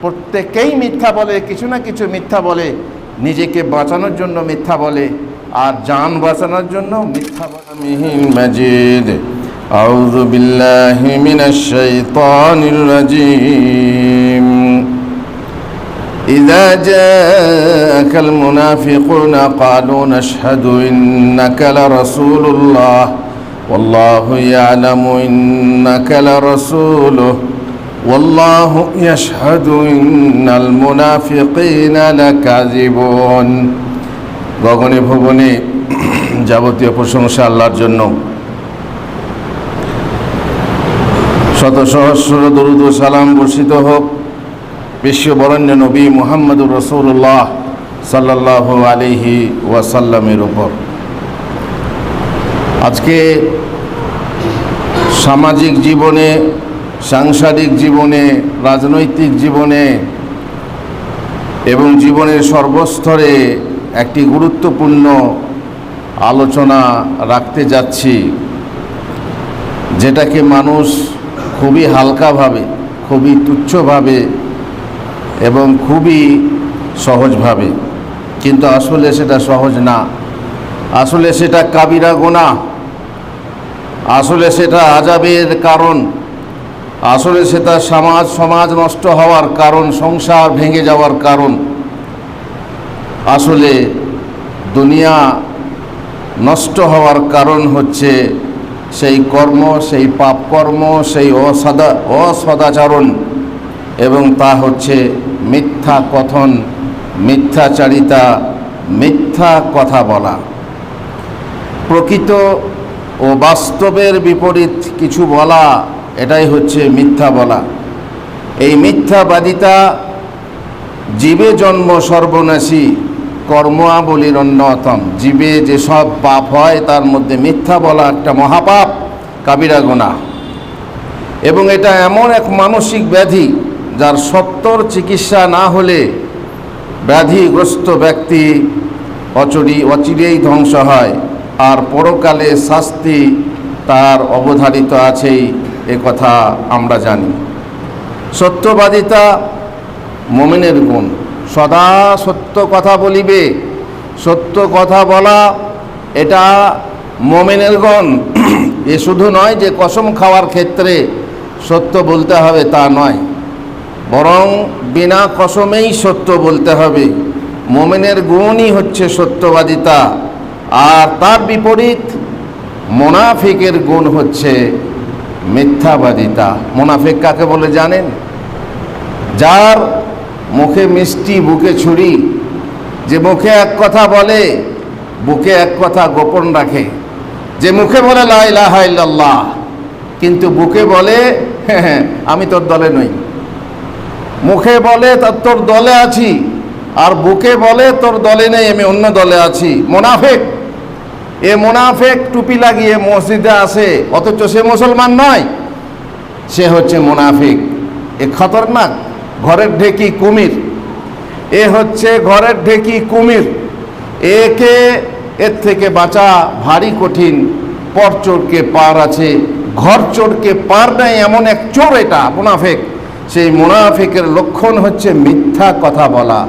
প্রত্যেকেই মিথ্যা বলে কিছু না কিছু মিথ্যা বলে নিজেকে বাঁচানোর জন্য মিথ্যা বলে আর যান বাঁচানোর জন্য মিথ্যা বলে মিহিন মাজিদ أعوذ بالله من الشيطان الرجيم إذا جاءك المنافقون قالوا نشهد إنك لرسول الله والله يعلم إنك لرسوله والله يشهد إن المنافقين لكاذبون গগনে ভুবনে যাবতীয় প্রশংসা আল্লাহর জন্য শত সহস্র দরুদ ও সালাম বর্ষিত হোক বিশ্ববরণ্য নবী মুহাম্মদুর রসুল্লাহ সাল্লাহ আলিহি ওয়াসাল্লামের উপর আজকে সামাজিক জীবনে সাংসারিক জীবনে, রাজনৈতিক জীবনে এবং জীবনের সর্বস্তরে একটি গুরুত্বপূর্ণ আলোচনা রাখতে যাচ্ছি, যেটাকে মানুষ খুবই হালকাভাবে, খুবই তুচ্ছভাবে এবং খুবই সহজভাবে, কিন্তু আসলে সেটা সহজ না। আসলে সেটা কাবিরা গোনা। আসলে সেটা আজাবের কারণ। আসলে সেটা সমাজ সমাজ নষ্ট হওয়ার কারণ, সংসার ভেঙে যাওয়ার কারণ। আসলে দুনিয়া নষ্ট হওয়ার কারণ হচ্ছে সেই কর্ম, সেই পাপ কর্ম সেই অসদা, অসদাচরণ এবং তা হচ্ছে মিথ্যা কথন মিথ্যাচারিতা মিথ্যা কথা বলা। প্রকৃত ও বাস্তবের বিপরীত কিছু বলা এটাই হচ্ছে মিথ্যা বলা। এই মিথ্যাবাদিতা জীবে জন্ম সর্বনাশী কর্মাবলীর অন্যতম। জীবে যেসব পাপ হয়, তার মধ্যে মিথ্যা বলা একটা মহাপাপ, কাবিরা গোনা এবং এটা এমন এক মানসিক ব্যাধি, যার সত্তর চিকিৎসা না হলে ব্যাধিগ্রস্ত ব্যক্তি অচরি, অচিরেই ধ্বংস হয়। আর পরকালে শাস্তি তার অবধারিত আছেই। এ কথা আমরা জানি। সত্যবাদিতা মোমেনের গুণ। সদা সত্য কথা বলিবে। সত্য কথা বলা এটা মোমেনের গুণ। এ শুধু নয় যে কসম খাওয়ার ক্ষেত্রে সত্য বলতে হবে তা নয়। বরং বিনা কসমেই সত্য বলতে হবে। মোমেনের গুণই হচ্ছে সত্যবাদিতা। আর তার বিপরীত মোনাফিকের গুণ হচ্ছে মিথ্যাবাদিতা। মোনাফিক কাকে বলে জানেন? যার মুখে মিষ্টি, বুকে ছুরি, যে মুখে এক কথা বলে, বুকে এক কথা গোপন রাখে। যে মুখে বলে লাইলাহ কিন্তু বুকে বলে, আমি তোর দলে নই। মুখে বলে তার তোর দলে আছি। আর বুকে বলে, তোর দলে নেই, আমি অন্য দলে আছি। মোনাফেক এ মোনাফেক টুপি লাগিয়ে মসজিদে আসে অথচ সে মুসলমান নয়। সে হচ্ছে মোনাফিক। এ খতরনাক, ঘরের ঢেকি কুমির। এ হচ্ছে ঘরের ঢেকি কুমির। একে এর থেকে বাঁচা ভারী কঠিন, পর চোরকে পার আছে, ঘর চোরকে পার নেই এমন এক চোর এটা, মোনাফেক। সেই মুনাফিকের লক্ষণ হচ্ছে মিথ্যা কথা বলা।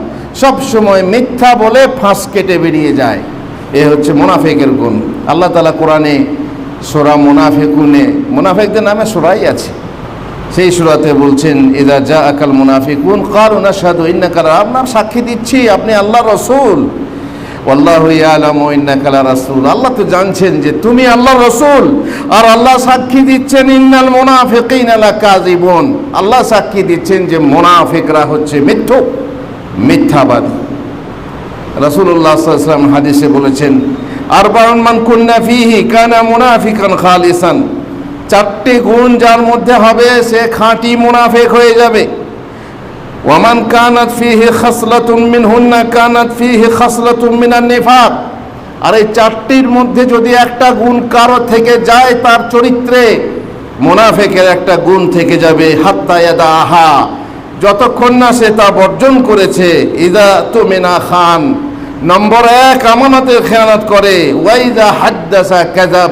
সব সময় মিথ্যা বলে ফাঁস কেটে বেরিয়ে যায়। এ হচ্ছে মোনাফেকের গুণ। আল্লাহ তালা কোরআনে সোরা মুনাফেকুনে, মুনাফেকদের নামে সোরাই আছে। সেই সুরাতে বলছেন এদা যা আকাল মুনাফিকুন কার ওনার সাধু ইন্নাকাল আপনার সাক্ষী দিচ্ছি, আপনি আল্লাহ রসুল। আল্লাহ আলম ইন্নাকালা রাসুল। আল্লাহ তো জানছেন যে তুমি আল্লাহ রসুল, আর আল্লাহ সাক্ষী দিচ্ছেন, ইন্নাল মোনাফিকিন আলা কাজিবুন আল্লাহ সাক্ষী দিচ্ছেন যে মোনাফিকরা হচ্ছে মিথ্যুক, মিথ্যাবাদী। সাল্লাল্লাহু হাদিসে বলেছেন, আরবাউন মান কুন্না ফিহি কানা মুনাফিকান খালিসান। চারটি গুণ যার মধ্যে হবে, সে খাঁটি মুনাফেক হয়ে যাবে। ওয়ামান কানাত ফিহি খাসলাতুন মিনহুন্না কানাত ফিহি খাসলাতুন মিনান নিফাক। আর এই চারটির মধ্যে যদি একটা গুণ কারও থেকে যায়, তার চরিত্রে মুনাফেকের একটা গুণ থেকে যাবে, হাত্তা ইয়াদা আহা যতক্ষণ না সে তা বর্জন করেছে, ইদা তুমিনা খান। নম্বর এক আমানতের খেয়ানত করে, ওয়াইদা হাদ্দাসা কাজাব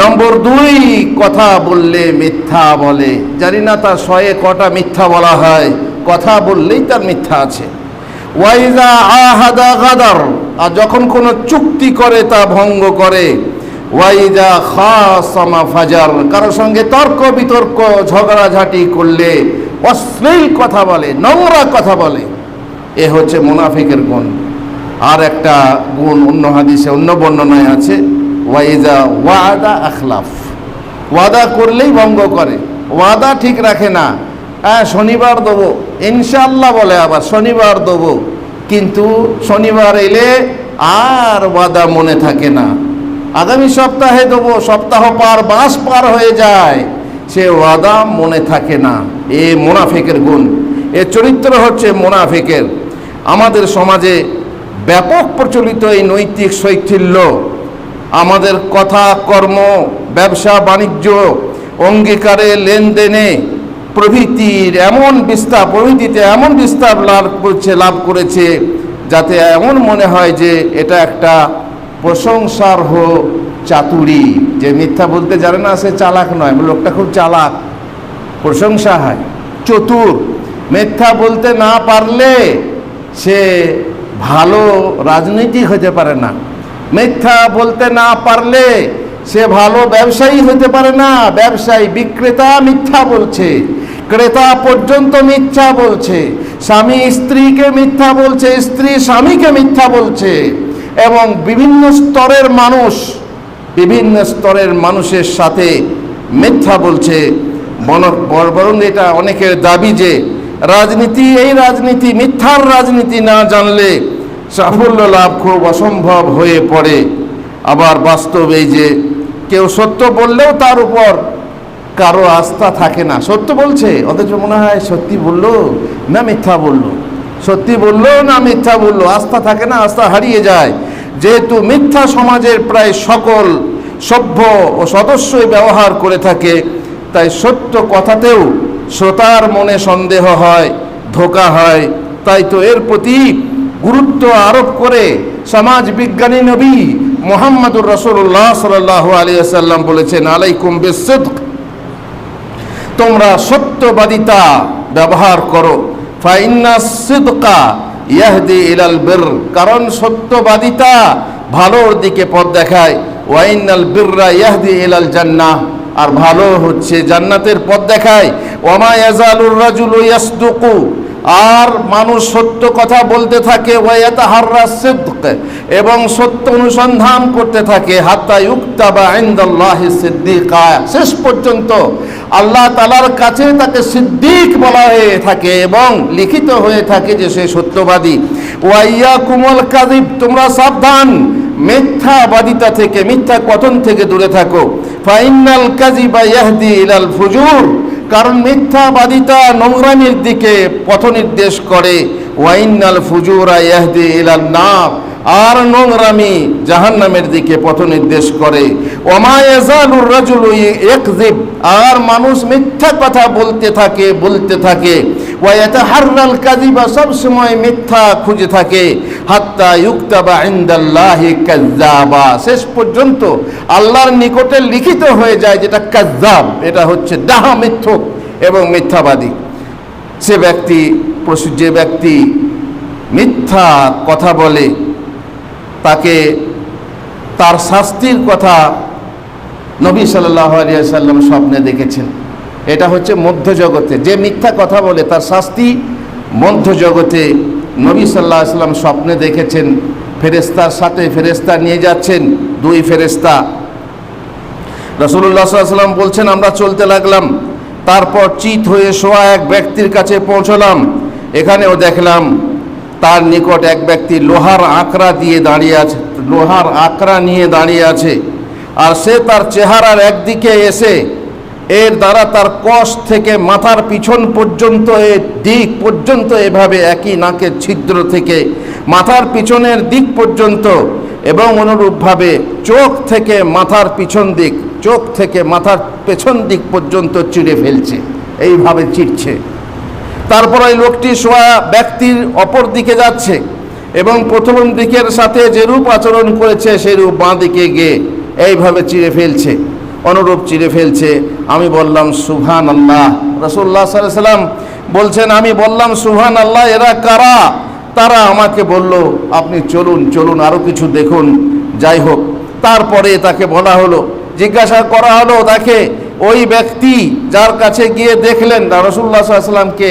নম্বর দুই কথা বললে মিথ্যা বলে। জানি না তার শয়ে কটা মিথ্যা বলা হয়, কথা বললেই তার মিথ্যা আছে। ওয়াইজা আহাদা গাদার, আর যখন কোনো চুক্তি করে তা ভঙ্গ করে। ওয়াইজা খাসামা ফাজার কারোর সঙ্গে তর্ক বিতর্ক, ঝগড়াঝাটি করলে অশ্লীল কথা বলে, নোংরা কথা বলে, এ হচ্ছে মুনাফিকের গুণ। আর একটা গুণ অন্য হাদিসে, অন্য বর্ণনায় আছে, ওয়াইজা ওয়াদা আখলাফ। ওয়াদা করলেই ভঙ্গ করে, ওয়াদা ঠিক রাখে না। হ্যাঁ শনিবার দেবো ইনশাল্লাহ বলে আবার, শনিবার দেবো। কিন্তু শনিবার এলে আর ওয়াদা মনে থাকে না। আগামী সপ্তাহে দেবো, সপ্তাহ পার, মাস পার হয়ে যায়। সে ওয়াদা মনে থাকে না। এ মোনাফেকের গুণ। এ চরিত্র হচ্ছে মোনাফেকের। আমাদের সমাজে ব্যাপক প্রচলিত এই নৈতিক শৈথিল্য, আমাদের কথা, কর্ম, ব্যবসা, বাণিজ্য, অঙ্গীকারে লেনদেনে প্রভৃতির এমন বিস্তার, প্রভৃতিতে এমন বিস্তার লাভ করছে, লাভ করেছে, যাতে এমন মনে হয় যে এটা একটা প্রশংসার্হ চাতুরি। যে মিথ্যা বলতে জানে না, সে চালাক নয়। লোকটা খুব চালাক। প্রশংসা হয়। চতুর। মিথ্যা বলতে না পারলে সে ভালো রাজনীতি হতে পারে না। মিথ্যা বলতে না পারলে সে ভালো ব্যবসায়ী হতে পারে না। ব্যবসায়ী বিক্রেতা মিথ্যা বলছে। ক্রেতা পর্যন্ত মিথ্যা বলছে। স্বামী স্ত্রীকে মিথ্যা বলছে। স্ত্রী স্বামীকে মিথ্যা বলছে। এবং বিভিন্ন স্তরের মানুষ বিভিন্ন স্তরের মানুষের সাথে মিথ্যা বলছে। বর- এটা অনেকের দাবি যে রাজনীতি, এই রাজনীতি মিথ্যার রাজনীতি না জানলে সাফল্য লাভ খুব অসম্ভব হয়ে পড়ে। আবার বাস্তব এই যে কেউ সত্য বললেও তার উপর কারও আস্থা থাকে না। সত্য বলছে, অথচ মনে হয় সত্যি বলল না মিথ্যা বলল। সত্যি বলল না মিথ্যা বলল, আস্থা থাকে না, আস্থা হারিয়ে যায়। যেহেতু মিথ্যা সমাজের প্রায় সকল সভ্য ও সদস্যই ব্যবহার করে থাকে, তাই সত্য কথাতেও শ্রোতার মনে সন্দেহ হয়, ধোকা হয়। তাই তো এর প্রতি গুরুত্ব আরোপ করে সমাজ বিজ্ঞানী নবী মোহাম্মদুর রসুল্লাহ সাল্লাহ আলিয়া সাল্লাম বলেছেন, আলাইকুম বিসিদ্ক, তোমরা সত্যবাদিতা ব্যবহার করো। ফাইন্না ইয়াহদি ইলাল বির, কারণ সত্যবাদিতা ভালোর দিকে পথ দেখায়। ওয়াইনাল বিররা ইয়াহদি ইলাল জান্নাহ, আর ভালো হচ্ছে জান্নাতের পথ দেখায়। ওমা ইয়াজালুর রাজুলু ইয়াসদুকু আর মানুষ সত্য কথা বলতে থাকে এবং সত্য অনুসন্ধান করতে থাকে সিদ্দিকা। শেষ পর্যন্ত আল্লাহ তালার কাছে তাকে সিদ্দিক বলা হয়ে থাকে এবং লিখিত হয়ে থাকে যে সে সত্যবাদী। ওয়াইয়া কুমল কাদিব তোমরা সাবধান, মিথ্যাবাদিতা থেকে, মিথ্যা কথন থেকে দূরে থাকো। ফাইনাল কাজিবা ইয়াহদি ইলাল ফুজুর। কারণ মিথ্যাবাদিতা নোংরামির দিকে পথ নির্দেশ করে ওয়াইনাল ফুজুরা ইয়াহদি নাম আর নোংরামি জাহান্নামের দিকে পথ নির্দেশ করে। আর মানুষ মিথ্যা কথা বলতে থাকে বলতে থাকে। ওয়ায়াতাহাররাল কাযিবা, সব সময় মিথ্যা খুঁজে থাকে। হাত্তা ইউক্তাবা ইনদাল্লাহি কাযযাবা। শেষ পর্যন্ত আল্লাহর নিকটে লিখিত হয়ে যায় যেটা কাযযাব, এটা হচ্ছে ডাহা মিথ্যক এবং মিথ্যাবাদী। সে ব্যক্তি প্রসু- যে ব্যক্তি মিথ্যা কথা বলে তাকে তার শাস্তির কথা নবী সাল্লাহ সাল্লাম স্বপ্নে দেখেছেন। এটা হচ্ছে মধ্য জগতে যে মিথ্যা কথা বলে তার শাস্তি মধ্য জগতে নবী সাল্লাহ সাল্লাম স্বপ্নে দেখেছেন। ফেরেস্তার সাথে ফেরেস্তা নিয়ে যাচ্ছেন, দুই ফেরেস্তা রসুল্লাহ সাল্লাম বলছেন, আমরা চলতে লাগলাম। তারপর চিত হয়ে শোয়া এক ব্যক্তির কাছে পৌঁছলাম। এখানেও দেখলাম তার নিকট এক ব্যক্তি লোহার আঁকড়া দিয়ে দাঁড়িয়ে আছে, লোহার আঁকড়া নিয়ে দাঁড়িয়ে আছে। আর সে তার চেহারার একদিকে এসে এর দ্বারা তার কষ থেকে মাথার পিছন পর্যন্ত এ দিক পর্যন্ত এভাবে একই নাকের ছিদ্র থেকে মাথার পিছনের দিক পর্যন্ত এবং অনুরূপভাবে চোখ থেকে মাথার পিছন দিক, চোখ থেকে মাথার পেছন দিক পর্যন্ত চিড়ে ফেলছে। এইভাবে চিড়ছে। তারপর ওই লোকটি শোয়া ব্যক্তির অপর দিকে যাচ্ছে এবং প্রথম দিকের সাথে যেরূপ আচরণ করেছে সেরূপ বাঁ দিকে গিয়ে এইভাবে চিড়ে ফেলছে, অনুরূপ চিড়ে ফেলছে। আমি বললাম সুহান আল্লাহ রসুল্লাহ সাল্লাম বলছেন, আমি বললাম সুহান আল্লাহ এরা কারা? তারা আমাকে বলল, আপনি চলুন চলুন আরও কিছু দেখুন। যাই হোক, তারপরে তাকে বলা হলো, জিজ্ঞাসা করা হলো তাকে ওই ব্যক্তি যার কাছে গিয়ে দেখলেন রসুল্লাহ সাল্লামকে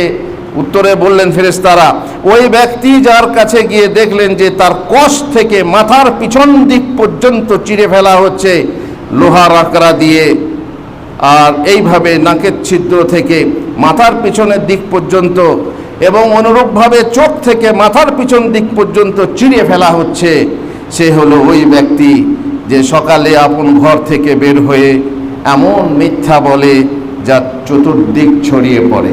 উত্তরে বললেন, ফেরেশতারা, ওই ব্যক্তি যার কাছে গিয়ে দেখলেন যে তার কষ থেকে মাথার পিছন দিক পর্যন্ত চিড়ে ফেলা হচ্ছে লোহার আকড়া দিয়ে, আর এইভাবে নাকের ছিদ্র থেকে মাথার পিছনের দিক পর্যন্ত এবং অনুরূপভাবে চোখ থেকে মাথার পিছন দিক পর্যন্ত চিড়ে ফেলা হচ্ছে, সে হলো ওই ব্যক্তি যে সকালে আপন ঘর থেকে বের হয়ে এমন মিথ্যা বলে যা চতুর্দিক ছড়িয়ে পড়ে।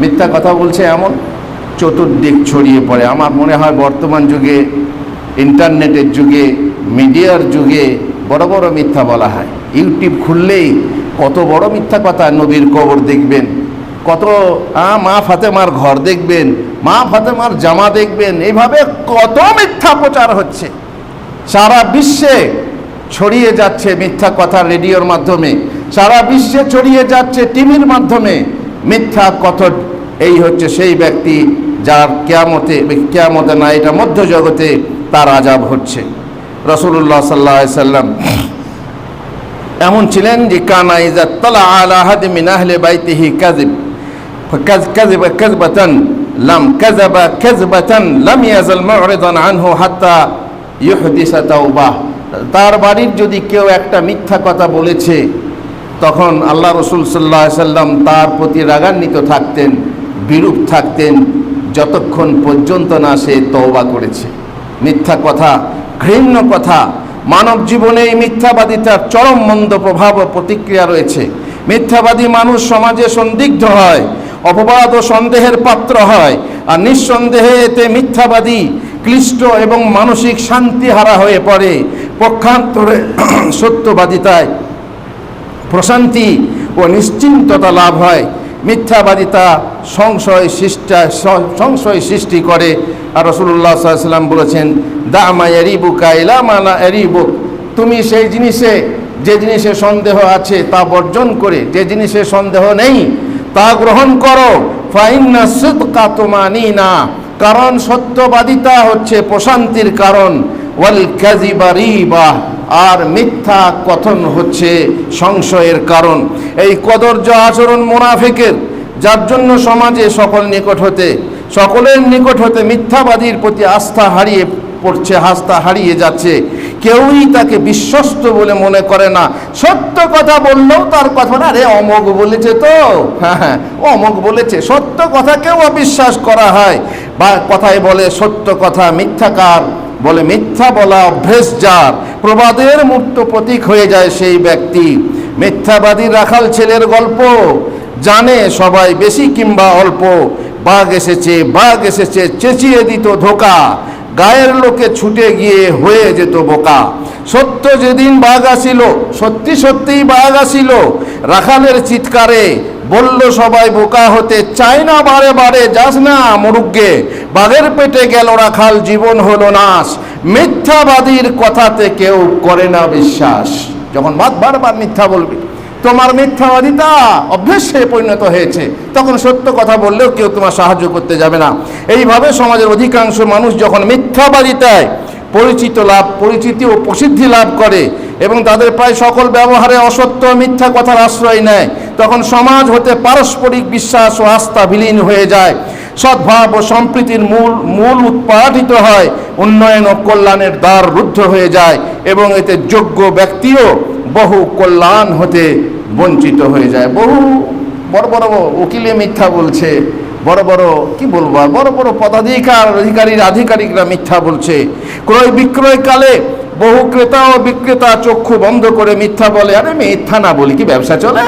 মিথ্যা কথা বলছে এমন, চতুর্দিক ছড়িয়ে পড়ে। আমার মনে হয় বর্তমান যুগে, ইন্টারনেটের যুগে, মিডিয়ার যুগে বড় বড় মিথ্যা বলা হয়। ইউটিউব খুললেই কত বড় মিথ্যা কথা নবীর কবর দেখবেন, কত মা ফাতেমার ঘর দেখবেন, মা ফাতেমার জামা দেখবেন এইভাবে কত মিথ্যা প্রচার হচ্ছে। সারা বিশ্বে ছড়িয়ে যাচ্ছে মিথ্যা কথা রেডিওর মাধ্যমে। সারা বিশ্বে ছড়িয়ে যাচ্ছে টিভির মাধ্যমে মিথ্যা কথ এই হচ্ছে সেই ব্যক্তি যার কেয়ামতে কেয়ামতে না, এটা মধ্যজগতে তার আজাব হচ্ছে। রসুল্লাহ সাল্লা সাল্লাম এমন ছিলেন যে, কানা ইজা তলা আলাহাদ মিনাহলে বাইতিহি কাজিব কাজবাতান লাম কাজাবা কাজবাতান লাম ইয়াজাল আনহু হাত্তা তার বাড়ির যদি কেউ একটা মিথ্যা কথা বলেছে তখন আল্লাহ রসুল সাল্লাহ সাল্লাম তার প্রতি রাগান্বিত থাকতেন, বিরূপ থাকতেন, যতক্ষণ পর্যন্ত না সে তওবা করেছে। মিথ্যা কথা, ঘৃণ্য কথা, মানব জীবনে এই মিথ্যাবাদিতার চরম মন্দ প্রভাব ও প্রতিক্রিয়া রয়েছে। মিথ্যাবাদী মানুষ সমাজে সন্দিগ্ধ হয়, অপবাদ ও সন্দেহের পাত্র হয়, আর নিঃসন্দেহে এতে মিথ্যাবাদী, ক্লিষ্ট এবং মানসিক শান্তি হারা হয়ে পড়ে। পক্ষান্তরে সত্যবাদিতায় প্রশান্তি ও নিশ্চিন্ততা লাভ হয়। মিথ্যাবাদিতা সংশয় সৃষ্টা সংশয় সৃষ্টি করে। আর রসুল্লাহ সাল্লাম বলেছেন, দামা এরিবু কাইলা মানা এরিবুক তুমি সেই জিনিসে, যে জিনিসে সন্দেহ আছে তা বর্জন করে, যে জিনিসে সন্দেহ নেই তা গ্রহণ করো। ফাইন্না সিদকা তুমানি না কারণ সত্যবাদিতা হচ্ছে প্রশান্তির কারণ। আর মিথ্যা কথন হচ্ছে সংশয়ের কারণ। এই কদর্য আচরণ মোনাফেকের, যার জন্য সমাজে সকল নিকট হতে, সকলের নিকট হতে মিথ্যাবাদীর প্রতি আস্থা হারিয়ে পড়ছে, আস্থা হারিয়ে যাচ্ছে। কেউই তাকে বিশ্বস্ত বলে মনে করে না। সত্য কথা বললেও তার কথা না রে অমক বলেছে তো। হ্যাঁ হ্যাঁ অমক বলেছে। সত্য কথাকেও অবিশ্বাস করা হয়। বা কথায় বলে, সত্য কথা মিথ্যাকার বলে, মিথ্যা বলা অভ্যেস যার প্রবাদের মূর্ত প্রতীক হয়ে যায় সেই ব্যক্তি। মিথ্যাবাদী রাখাল ছেলের গল্প। জানে সবাই বেশি কিংবা অল্প। বাঘ এসেছে বাঘ এসেছে, চেঁচিয়ে দিত ধোকা। গায়ের লোকে ছুটে গিয়ে হয়ে যেত বোকা। সত্য যেদিন বাঘ আসিল, সত্যি সত্যিই বাঘ আসিল। রাখালের চিৎকারে বলল সবাই, বোকা হতে চায় না, বারে বারে যাস না মুরুগ্গে। বাঘের পেটে গেল রাখাল, জীবন হলো নাশ। মিথ্যাবাদীর কথাতে কেউ করে না বিশ্বাস। যখন বাদ বারবার মিথ্যা বলবি তোমার মিথ্যাবাদিতা অভ্যেসে পরিণত হয়েছে। তখন সত্য কথা বললেও কেউ তোমার সাহায্য করতে যাবে না। এইভাবে সমাজের অধিকাংশ মানুষ যখন মিথ্যাবাদিতায় পরিচিত লাভ, পরিচিতি ও প্রসিদ্ধি লাভ করে এবং তাদের প্রায় সকল ব্যবহারে অসত্য মিথ্যা কথার আশ্রয় নেয়, তখন সমাজ হতে পারস্পরিক বিশ্বাস ও আস্থা বিলীন হয়ে যায়। সদ্ভাব ও সম্প্রীতির মূল মূল উৎপাদিত হয়, উন্নয়ন ও কল্যাণের দ্বার রুদ্ধ হয়ে যায় এবং এতে যোগ্য ব্যক্তিও বহু কল্যাণ হতে বঞ্চিত হয়ে যায়। বহু বড় বড় উকিলে মিথ্যা বলছে, বড় বড়, কি বলব বড় বড় পদাধিকার অধিকারীর আধিকারিকরা মিথ্যা বলছে। ক্রয় বিক্রয় কালে বহু ক্রেতা ও বিক্রেতা চক্ষু বন্ধ করে মিথ্যা বলে। আরে মিথ্যা না বলি, কি ব্যবসা চলে?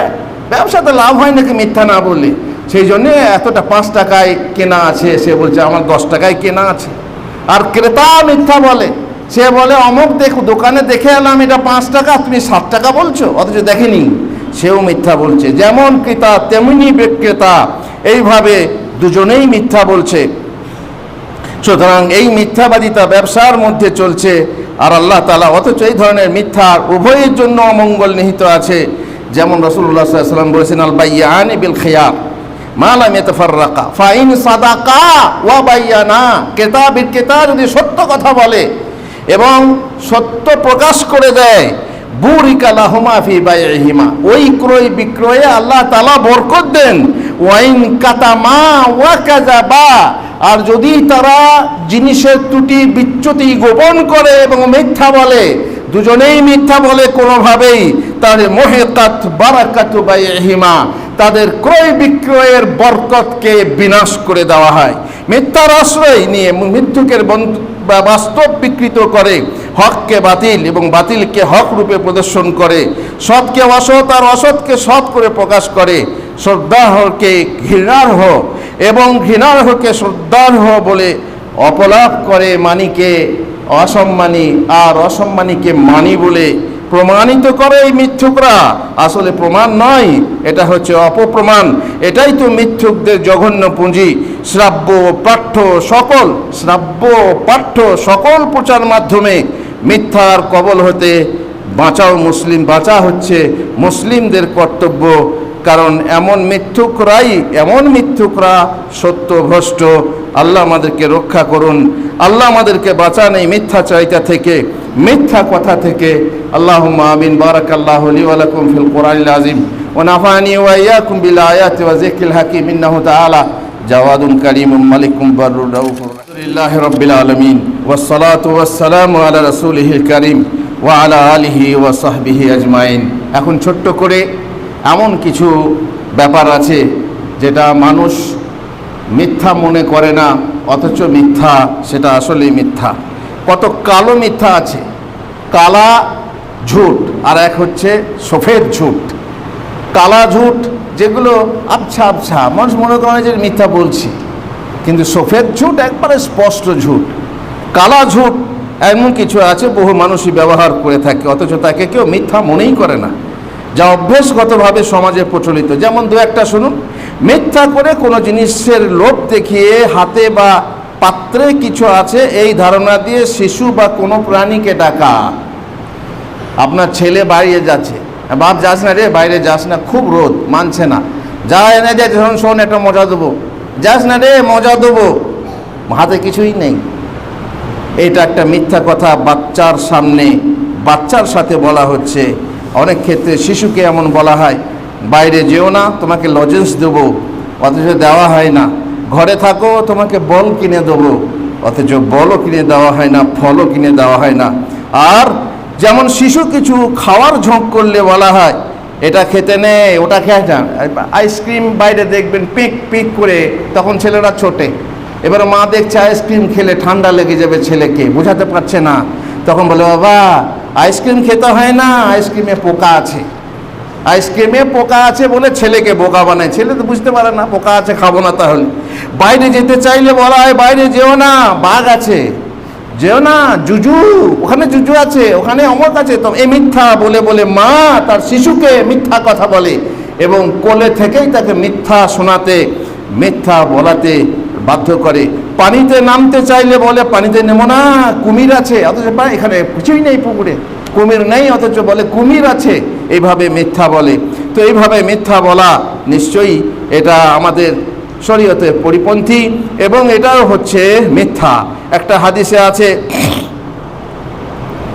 ব্যবসাতে লাভ হয় নাকি মিথ্যা না বললে? সেই জন্যে এতটা পাঁচ টাকায় কেনা আছে, সে বলছে, আমার দশ টাকায় কেনা আছে। আর ক্রেতা মিথ্যা বলে, সে বলে, অমুক দেখো, দোকানে দেখে এলাম, এটা পাঁচ টাকা, তুমি সাত টাকা বলছো, অথচ দেখেনি। সেও মিথ্যা বলছে। যেমন ক্রেতা তেমনি বিক্রেতা। এইভাবে দুজনেই মিথ্যা বলছে। সুতরাং এই মিথ্যাবাদিতা ব্যবসার মধ্যে চলছে। আর আল্লাহ তালা অথচ এই ধরনের মিথ্যার উভয়ের জন্য অমঙ্গল নিহিত আছে। যেমন রসুল্লাহ সাল্লাম বলেছেন আল বাইয়ানি বিল খেয়ার মালাম ইয়াতাফাররাকা ফাইন সাদাকা ওয়া বাইয়ানা ক্রেতা বিক্রেতা যদি সত্য কথা বলে এবং সত্য প্রকাশ করে দেয় বুরিকা লাহুমা ফি বাইহিমা ওই ক্রয় বিক্রয়ে আল্লাহ তাআলা বরকত দেন। ওয়াইন কাতামা ওয়া কাযাবা। আর যদি তারা জিনিসের ত্রুটি বিচ্যুতি গোপন করে এবং মিথ্যা বলে, দুজনেই মিথ্যা বলে কোনোভাবেই তার মোহেকাত বারাকাতু বাইহিমা তাদের ক্রয় বিক্রয়ের বরকতকে বিনাশ করে দেওয়া হয়। মিথ্যার আশ্রয় নিয়ে মৃত্যুকের বাস্তব বিকৃত করে। হককে বাতিল এবং বাতিলকে হক রূপে প্রদর্শন করে। সৎকে অসৎ আর অসৎকে সৎ করে প্রকাশ করে। শ্রদ্ধাহকে ঘৃণার্হ এবং ঘৃণার্হকে শ্রদ্ধার্হ বলে অপলাপ করে মানিকে। অসম্মানী আর অসম্মানীকে মানি বলে প্রমাণিত করে এই মিথ্যুকরা। আসলে প্রমাণ নয়, এটা হচ্ছে অপপ্রমাণ। এটাই তো মিথ্যুকদের জঘন্য পুঁজি। শ্রাব্য পাঠ্য সকল শ্রাব্য পাঠ্য সকল প্রচার মাধ্যমে মিথ্যার কবল হতে বাঁচাও মুসলিম, বাঁচা হচ্ছে মুসলিমদের কর্তব্য। কারণ এমন মিথ্যুকরাই, এমন মিথ্যুকরা সত্যভ্রষ্ট। আল্লাহ আমাদেরকে রক্ষা করুন। আল্লাহ আমাদেরকে বাঁচান এই মিথ্যা চাইতা থেকে, মিথ্যা কথা থেকে। আল্লাহ আমিন বারাক আল্লাহ আলাকুম ফিল কোরআন আজিম ও নাফানি ওয়াইয়া বিল আয়াত ওয়া হাকিম। ইন্নাহু তাআলা জাওয়াদুন কারীমুম মালিকুম বাররুর রাউফুর আলহামদুলিল্লাহ রবিল আলমিন ওসলাত ওয়াসালাম আলা রসুলহিল করিম ওয়ালা আলহি ওয়াসাহবিহি আজমাইন এখন ছোট্ট করে এমন কিছু ব্যাপার আছে যেটা মানুষ মিথ্যা মনে করে না, অথচ মিথ্যা সেটা আসলেই মিথ্যা। কত কালো মিথ্যা আছে। কালা ঝুট আর এক হচ্ছে সফেদ ঝুট। কালা ঝুট যেগুলো আবছা আবছা। মানুষ মনে করে যে মিথ্যা বলছি। কিন্তু সফেদ ঝুট একবারে স্পষ্ট ঝুট। কালা ঝুট, এমন কিছু আছে বহু মানুষই ব্যবহার করে থাকে, অথচ তাকে কেউ মিথ্যা মনেই করে না। যা অভ্যেসগতভাবে সমাজে প্রচলিত। যেমন দু একটা শুনুন, মিথ্যা করে কোনো জিনিসের লোভ দেখিয়ে হাতে বা পাত্রে কিছু আছে, এই ধারণা দিয়ে শিশু বা কোনো প্রাণীকে ডাকা। আপনার ছেলে বাইরে যাচ্ছে। বাপ যাস না রে, বাইরে যাস না, খুব রোদ, মানছে না। যা এনে যায় শোন শোন, একটা মজা দেবো। যাস না রে, মজা দেবো। হাতে কিছুই নেই। এটা একটা মিথ্যা কথা, বাচ্চার সামনে। বাচ্চার সাথে বলা হচ্ছে। অনেক ক্ষেত্রে শিশুকে এমন বলা হয়, বাইরে যেও না, তোমাকে লজেন্স দেবো। অথচ দেওয়া হয় না। ঘরে থাকো, তোমাকে বল কিনে দেবো। অথচ বলও কিনে দেওয়া হয় না, ফলও কিনে দেওয়া হয় না। আর যেমন শিশু কিছু খাওয়ার ঝোঁক করলে বলা হয় এটা খেতে নেই, ওটা খেয়ে না আইসক্রিম বাইরে দেখবেন পিক পিক করে, তখন ছেলেরা ছোটে। এবার মা দেখছে আইসক্রিম খেলে ঠান্ডা লেগে যাবে ছেলেকে, বোঝাতে পারছে না। তখন বলে, বাবা আইসক্রিম খেতে হয় না আইসক্রিমে পোকা আছে। আইসক্রিমে পোকা আছে বলে ছেলেকে বোকা বানায়। ছেলে তো বুঝতে পারে না, পোকা আছে, খাব না তাহলে। বাইরে যেতে চাইলে বলা হয়, বাইরে যেও না, বাঘ আছে। যেও না, জুজু, ওখানে জুজু আছে, ওখানে অমক আছে। তো এই মিথ্যা বলে বলে মা তার শিশুকে মিথ্যা কথা বলে এবং কোলে থেকেই তাকে মিথ্যা শোনাতে, মিথ্যা বলাতে বাধ্য করে। পানিতে নামতে চাইলে বলে, পানিতে নেমো না, কুমির আছে। অথচ এখানে কিছুই নেই পুকুরে। কুমির নেই, অথচ বলে, কুমির আছে। এইভাবে মিথ্যা বলে। তো এইভাবে মিথ্যা বলা নিশ্চয়ই এটা আমাদের শরীয়তের পরিপন্থী এবং এটাও হচ্ছে মিথ্যা। একটা হাদিসে আছে,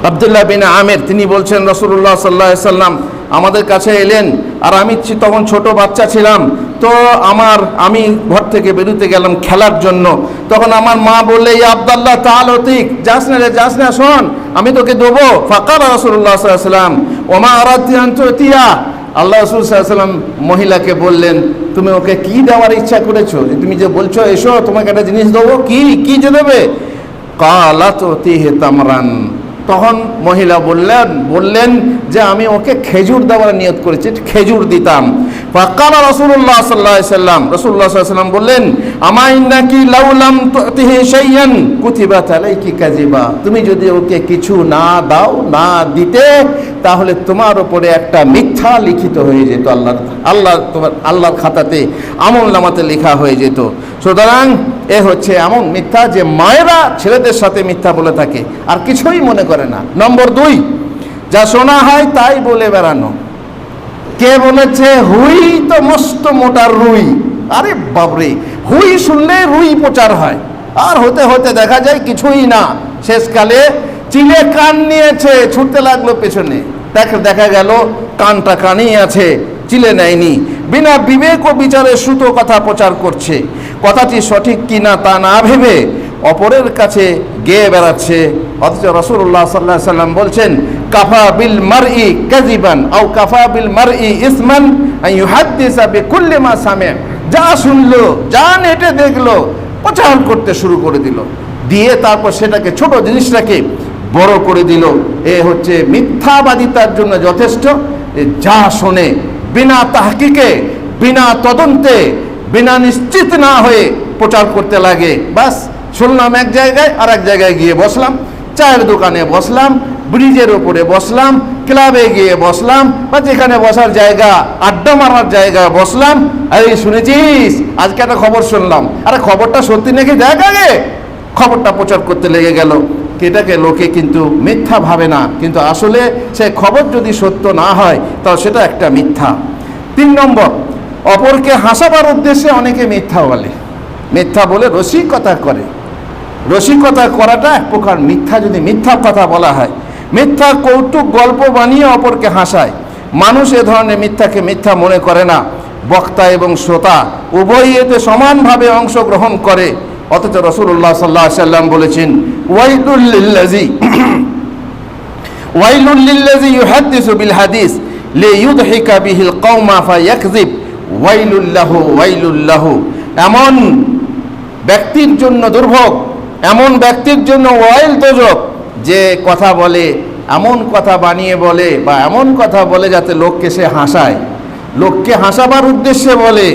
আবদুল্লাহ বিন আমের, তিনি বলছেন রসুল্লাহ সাল্লাহ সাল্লাম আমাদের কাছে এলেন আর আমি তখন ছোট বাচ্চা ছিলাম। তো আমার, আমি ঘর থেকে বেরোতে গেলাম খেলার জন্য। তখন আমার মা বললে এই আবদাল্লাহ তাল অতিক যাস না রে, যাস না, শোন, আমি তোকে দেবো। ফাঁকার রসুল্লাহ সাল্লাম, ওমা আরাতিয়া আল্লাহ রসুল সাল্লাম মহিলাকে বললেন তুমি ওকে কি দেওয়ার ইচ্ছা করেছ? যে তুমি যে বলছো, এসো, তোমাকে একটা জিনিস দেবো। কি? কি যে দেবে? কালাত তিহে তামরান। তখন মহিলা বললেন বললেন যে আমি ওকে খেজুর দেওয়ার নিয়ত করেছি, খেজুর দিতাম। ফাকালা রসুল্লাহ সাল্লাহ সাল্লাম রসুল্লাহ সাল্লাম বললেন নাকি লাউলাম তিহে সাইয়ান কুথিবা তালাই কি কাজিবা তুমি যদি ওকে কিছু না দাও, না দিতে, তাহলে তোমার উপরে একটা মিথ্যা লিখিত হয়ে যেত আল্লাহ আল্লাহ তোমার, আল্লাহর খাতাতে, আমল নামাতে লেখা হয়ে যেত। সুতরাং এ হচ্ছে এমন মিথ্যা যে মায়েরা ছেলেদের সাথে মিথ্যা বলে থাকে, আর কিছুই মনে করে না। নম্বর দুই যা শোনা হয় তাই বলে বেড়ানো। কে বলেছে, হুই তো মস্ত মোটা রুই। আরে বাবরে হুই শুনলে রুই প্রচার হয়। আর হতে হতে দেখা যায় কিছুই না। শেষকালে চিলে কান নিয়েছে, ছুটতে লাগল পেছনে। দেখ, দেখা গেল কানটা কানেই আছে, চিলে নেয়নি। বিনা বিবেক ও বিচারে সুতো কথা প্রচার করছে। কথাটি সঠিক কিনা তা না ভেবে অপরের কাছে গেয়ে বেড়াচ্ছে। অথচ রসুল্লাহ সাল্লাহ সাল্লাম বলছেন কাফা বিল মার ই কাজিবান আও কাফা বিল মার ই ইসমান ইউহাদ্দিসা বিকুল্লি মা সামে। যা শুনলো, যা নেটে দেখল, প্রচার করতে শুরু করে দিল। দিয়ে তারপর সেটাকে, ছোট জিনিসটাকে বড় করে দিল। এ হচ্ছে মিথ্যাবাদিতার জন্য যথেষ্ট। যা শোনে, বিনা তাহকিকে, বিনা তদন্তে, বিনা নিশ্চিত না হয়ে প্রচার করতে লাগে। বাস, শুনলাম এক জায়গায় আর এক জায়গায় গিয়ে বসলাম। চায়ের দোকানে বসলাম। ব্রিজের ওপরে বসলাম, ক্লাবে গিয়ে বসলাম, বা যেখানে বসার জায়গা, আড্ডা মারার জায়গা বসলাম। আরে শুনেছিস? আজকে একটা খবর শুনলাম। আরে খবরটা সত্যি নাকি? দেখ আগে। খবরটা প্রচার করতে লেগে গেল। এটাকে লোকে কিন্তু মিথ্যা ভাবে না। কিন্তু আসলে সে খবর যদি সত্য না হয়, তাহলে সেটা একটা মিথ্যা। তিন নম্বর, অপরকে হাসাবার উদ্দেশ্যে অনেকে মিথ্যা বলে। মিথ্যা বলে রসিকতা করে। রসিকতা করাটা এক প্রকার মিথ্যা। যদি মিথ্যা কথা বলা হয় মিথ্যা কৌতুক গল্প বানিয়ে অপরকে হাসায়। মানুষ এ ধরনের মিথ্যাকে মিথ্যা মনে করে না। বক্তা এবং শ্রোতা উভয়ই এতে সমানভাবে অংশগ্রহণ করে। অথচ রসুল্লাহ সাল্লাহ সাল্লাম বলেছেন ওয়াইদুল্লিল্লাজি ওয়াইলুল্লিল্লাজি ইউহাদ্দিসু বিল হাদিস লিইউদহিকা বিহিল কওমা ফায়াকযিব ওয়াইলুল্লাহু ওয়াইলুল্লাহু এমন ব্যক্তির জন্য দুর্ভোগ, এমন ব্যক্তির জন্য ওয়াইল দোজক যে কথা বলে, এমন কথা বানিয়ে বলে বা এমন কথা বলে যাতে লোককে সে হাসায়। লোককে হাসাবার উদ্দেশ্যে বলে,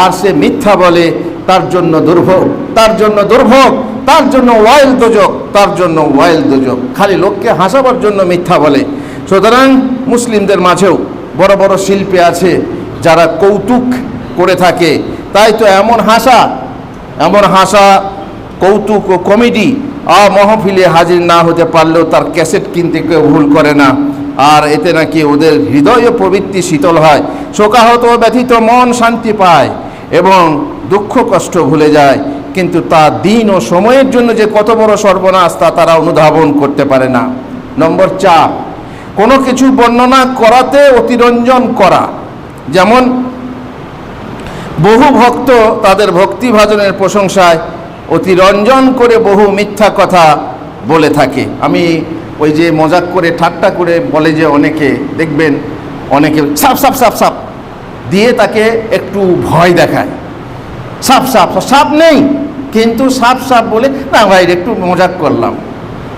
আর সে মিথ্যা বলে, তার জন্য দুর্ভোগ, তার জন্য দুর্ভোগ, তার জন্য ওয়াইল দোজক তার জন্য ওয়াইল দোজক খালি লোককে হাসাবার জন্য মিথ্যা বলে। সুতরাং মুসলিমদের মাঝেও বড় বড় শিল্পী আছে যারা কৌতুক করে থাকে। তাই তো এমন হাসা এমন হাসা, কৌতুক ও কমেডি মহফিলে হাজির না হতে পারলেও তার ক্যাসেট কিনতে কেউ ভুল করে না। আর এতে নাকি ওদের হৃদয় প্রবৃত্তি শীতল হয়, শোকাহত ব্যথিত মন শান্তি পায় এবং দুঃখ কষ্ট ভুলে যায়। কিন্তু তা দিন ও সময়ের জন্য যে কত বড় সর্বনাশ তা তারা অনুধাবন করতে পারে না। নম্বর চার, কোনো কিছু বর্ণনা করাতে অতিরঞ্জন করা। যেমন, বহু ভক্ত তাদের ভক্তিভাজনের প্রশংসায় অতিরঞ্জন করে বহু মিথ্যা কথা বলে থাকে। আমি ওই যে মজাক করে, ঠাট্টা করে বলে যে অনেকে, দেখবেন অনেকে সাপ সাপ সাপ সাপ দিয়ে তাকে একটু ভয় দেখায়। সাপ সাপ সাপ নেই, কিন্তু সাপ সাপ বলে, না ভাই, একটু মজাক করলাম।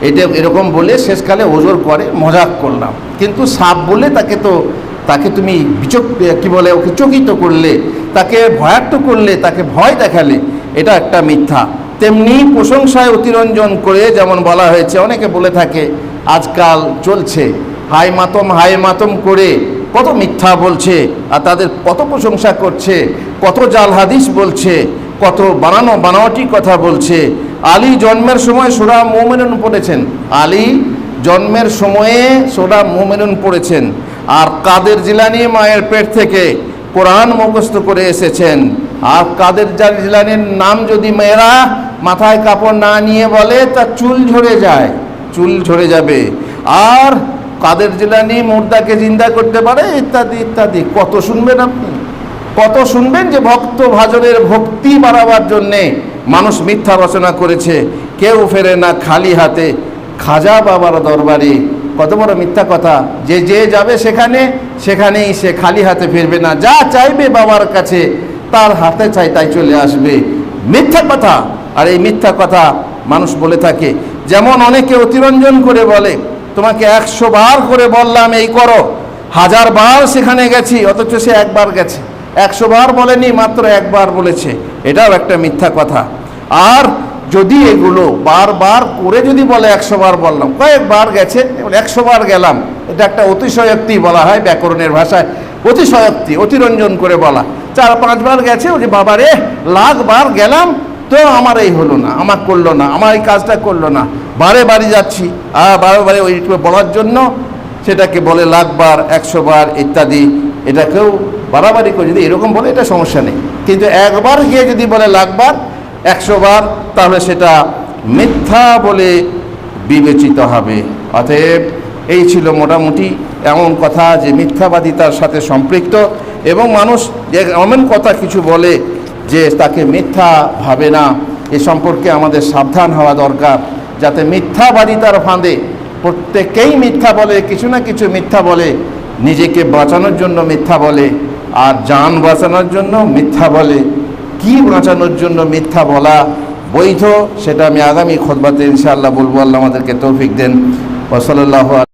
এটা এরকম বলে শেষকালে ওজোর করে, মজাক করলাম। কিন্তু সাপ বলে তাকে তো, তাকে তুমি বিচক কী বলে, ওকে চকিত করলে, তাকে ভয়ার্থ করলে, তাকে ভয় দেখালে এটা একটা মিথ্যা। তেমনি প্রশংসায় অতিরঞ্জন করে যেমন বলা হয়েছে, অনেকে বলে থাকে, আজকাল চলছে। হাই মাতম হাই মাতম করে। কত মিথ্যা বলছে আর তাদের কত প্রশংসা করছে, কত জাল হাদিস বলছে, কত বানানো বানাওয়াটি কথা বলছে। আলী জন্মের সময় সোরা মোমেনুন পড়েছেন। আলী জন্মের সময়ে সোরা মোমেনুন পড়েছেন। আর কাদের জিলানি মায়ের পেট থেকে কোরআন মুখস্থ করে এসেছেন। আর কাদের জিলানির নাম যদি মেয়েরা মাথায় কাপড় না নিয়ে বলে, তা চুল ঝরে যায়, চুল ঝরে যাবে। আর কাদের জিলানি মুর্দাকে জিন্দা করতে পারে? ইত্যাদি ইত্যাদি। কত শুনবেন আপনি? কত শুনবেন যে ভক্ত ভাজনের ভক্তি বাড়াবার জন্যে মানুষ মিথ্যা রচনা করেছে। কেউ ফেরে না খালি হাতে। খাজা বাবার দরবারে কত বড় মিথ্যা কথা। যে যে যাবে সেখানে, সেখানেই সে খালি হাতে ফিরবে না। যা চাইবে বাবার কাছে তার হাতে চাই, তাই চলে আসবে। মিথ্যা কথা। আর এই মিথ্যা কথা মানুষ বলে থাকে, যেমন অনেকে অতিরঞ্জন করে বলে, তোমাকে একশো বার করে বললাম এই করো। হাজার বার সেখানে গেছি, অথচ সে একবার গেছে। একশো বার বলেনি, মাত্র একবার বলেছে। এটাও একটা মিথ্যা কথা। আর যদি এগুলো বারবার করে যদি বলে, একশো বার বললাম, কয়েকবার গেছে একশো বার গেলাম, এটা একটা অতিশয়োক্তি বলা হয় ব্যাকরণের ভাষায়। অতিশয়োক্তি, অতিরঞ্জন করে বলা। চার, পাঁচবার গেছে ওই যে বাবা রে লাখ বার গেলাম, তো আমার এই হলো না, আমার করল না, আমার এই কাজটা করল না, বারে বাড়ি যাচ্ছি, আর বারে বারে ওই বলার জন্য সেটাকে বলে লাখ বার একশো বার, ইত্যাদি, এটাকেও বাড়াবাড়ি করে, যদি এরকম বলে, এটা সমস্যা নেই, কিন্তু একবার গিয়ে যদি বলে লাখবার একশো বার, তাহলে সেটা মিথ্যা বলে বিবেচিত হবে, অতএব এই ছিল মোটামুটি এমন কথা যে মিথ্যাবাদিতার সাথে সম্পৃক্ত এবং মানুষ এমন কথা কিছু বলে যে তাকে মিথ্যা ভাবে না, এ সম্পর্কে আমাদের সাবধান হওয়া দরকার। যাতে মিথ্যাবাদিতার ফাঁদে। প্রত্যেকেই মিথ্যা বলে, কিছু না কিছু মিথ্যা বলে। নিজেকে বাঁচানোর জন্য মিথ্যা বলে, আর যান বাঁচানোর জন্য মিথ্যা বলে। কি বাঁচানোর জন্য মিথ্যা বলা বৈধ, সেটা আমি আগামী খোদবাতে ইনশাআল্লাহ বলব। আল্লাহ আমাদেরকে তৌফিক দেন। ওসলাল্লাহ